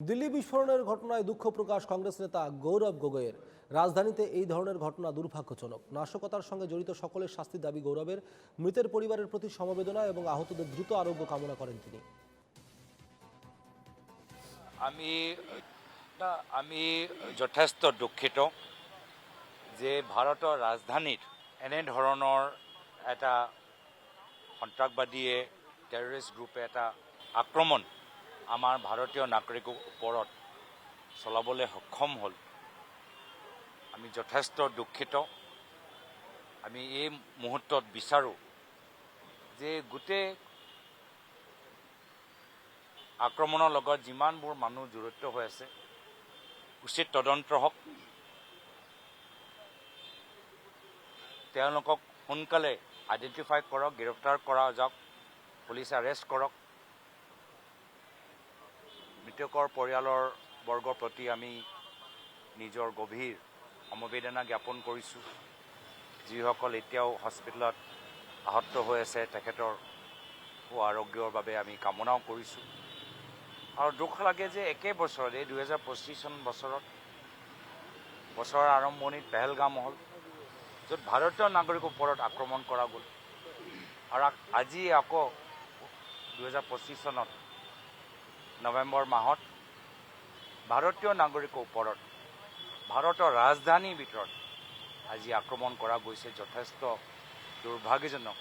দিল্লি বিস্ফোরণের ঘটনায় দুঃখ প্রকাশ কংগ্রেস নেতা গৌরব গগৈয়ের। রাজধানীতে এই ধরনের ঘটনা দুর্ভাগ্যজনক। নাশকতার সঙ্গে জড়িত সকলের শাস্তির দাবি গৌরবের। মৃতের পরিবারের প্রতি সমবেদনা এবং আহতদের দ্রুত আরোগ্য কামনা করেন তিনি। আমি, না, আমি যথেষ্ট দুখিত যে ভাৰতৰ ৰাজধানীত এনেধৰণৰ এটা সন্ত্ৰাসবাদীয়ে টেৰৰিষ্ট গ্ৰুপে এটা আক্ৰমণ আমাৰ ভাৰতীয় নাগৰিকৰ ওপৰত চলাবলৈ সক্ষম হ'ল। আমি যথেষ্ট দুখিত। আমি এই মুহূৰ্তত বিচাৰোঁ যে গোটেই আক্ৰমণৰ লগত যিমানবোৰ মানুহ জড়িত হৈ আছে, উচিত তদন্ত হওক। তেওঁলোকক সোনকালে আইডেণ্টিফাই কৰক, গ্ৰেপ্তাৰ কৰা যাওক, পুলিচে এৰেষ্ট কৰক। মৃতকৰ পৰিয়ালৰ বৰ্গৰ প্ৰতি আমি নিজৰ গভীৰ সমবেদনা জ্ঞাপন কৰিছোঁ। যিসকল এতিয়াও হস্পিটেলত আহত হৈ আছে তেখেতৰ সু আৰোগ্যৰ বাবে আমি কামনাও কৰিছোঁ। আৰু দুখ লাগে যে একে বছৰত এই দুহেজাৰ পঁচিছ চন বছৰত বছৰৰ আৰম্ভণিত পেহেলগাম হ'ল য'ত ভাৰতীয় নাগৰিকৰ ওপৰত আক্ৰমণ কৰা গ'ল। আৰু আজি আকৌ দুহেজাৰ পঁচিছ চনত নৱেম্বৰ মাহত ভাৰতীয় নাগৰিকৰ ওপৰত ভাৰতৰ ৰাজধানীৰ ভিতৰত আজি আক্ৰমণ কৰা গৈছে যথেষ্ট দুৰ্ভাগ্যজনক।